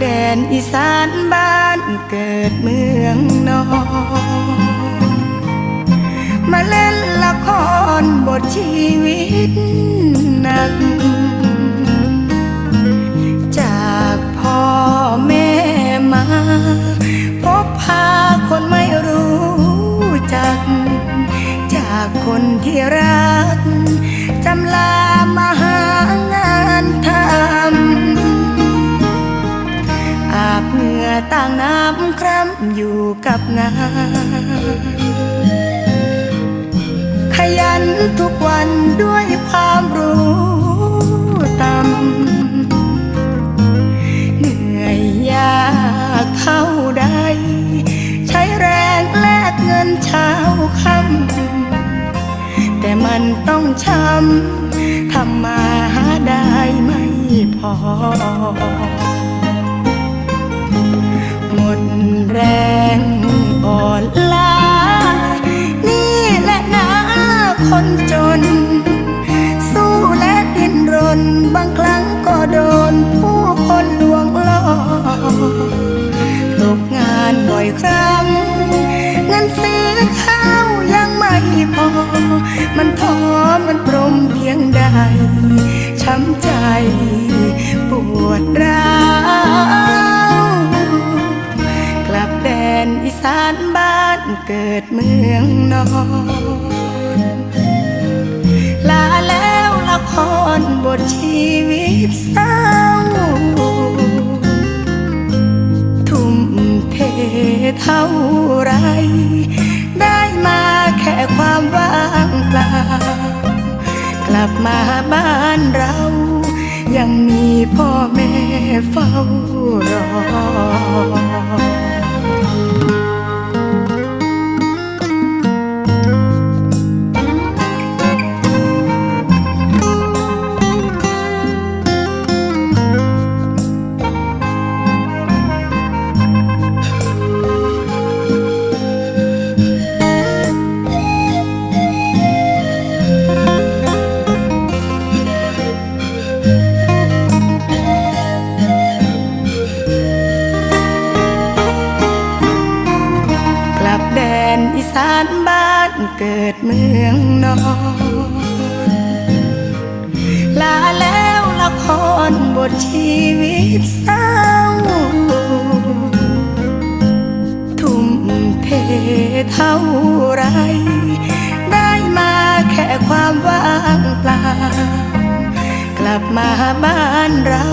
แดนอีสานบ้านเกิดเมืองนอนมาเล่นละครบทชีวิต อยู่กับงาน ขยันทุกวันด้วยความรู้ต่ำเหนื่อยยากเท่าใด ใช้แรงแลกเงินเช้าค่ำแต่มันต้องช้ำทำมาหาได้ไม่พอ ดแรงอ่อนล้า นี่แหละนะคนจน สู้และดิ้นรน บางครั้งก็โดน ผู้คนลวงล่อตกงานบ่อยครั้งเงินซื้อข้าวยังไม่พอ มันท้อมันปรมเพียงใดช้ำใจปวดร้าว ดเมืองนอนลาแล้วละครบทชีวิตเศร้า ทุ่มเทเท่าไร ได้มาแค่ความว่างเปล่า กลับมาบ้านเรา ยังมีพ่อแม่เฝ้ารอ บ้านเกิดเมืองนอนลาแล้วละครบทชีวิตเศร้า ทุ่มเทเท่าไร ได้มาแค่ความว่างเปล่า กลับมาบ้านเรา